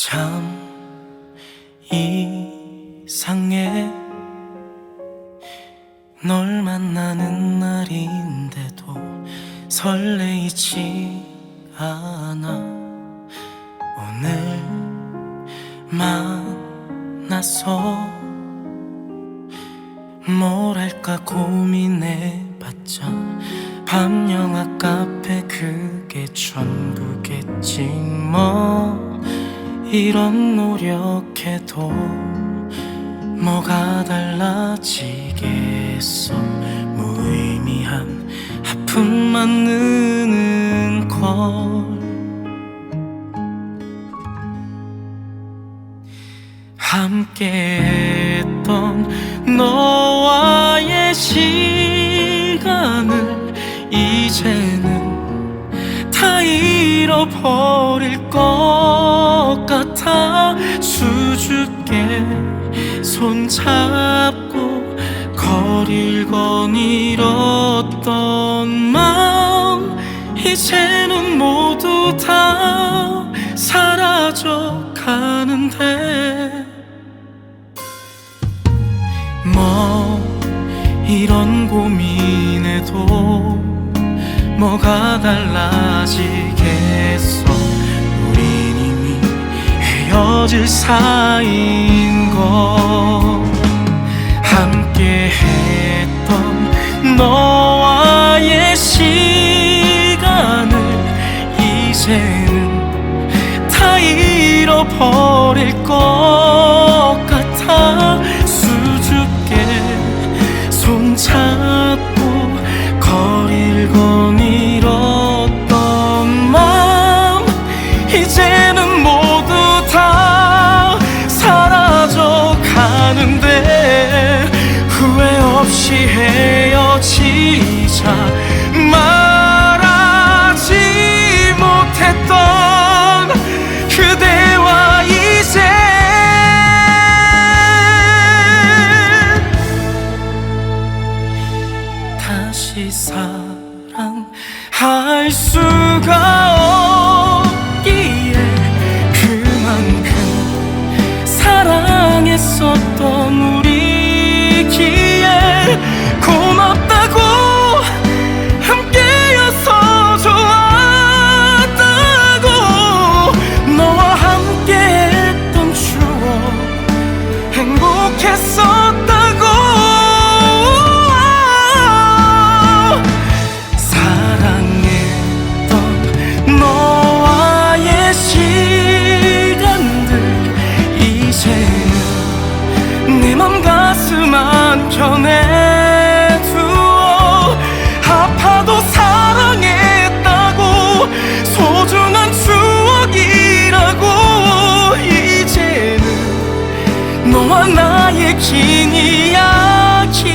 참 이상해. 널 만나는 날인데도 설레이지 않아. 오늘 만나서 뭘 할까 고민해봤자 밤 영화 카페 그게 전부겠지 뭐 이런 노력해도 뭐가 달라지겠어? 무의미한 아픔만 느는 걸. 함께 했던 너와의 시간을 이제는 다 잃어버릴 것 같아. 수줍게 손잡고 거릴 건 잃었던 마음. 이제는 모두 다 사라져 가는데 뭐 이런 고민에도 뭐가 달라지 겠어 우린 이미 헤어질 사이인 거 함께 했던 너 다시 헤어지자. 말하지 못했던 그대와 이제 다시 사랑할 수 생각했었다고. 사랑했던 너와의 시간들 이제는 네 맘 가슴 안켜내 너와 나의 긴 이야기를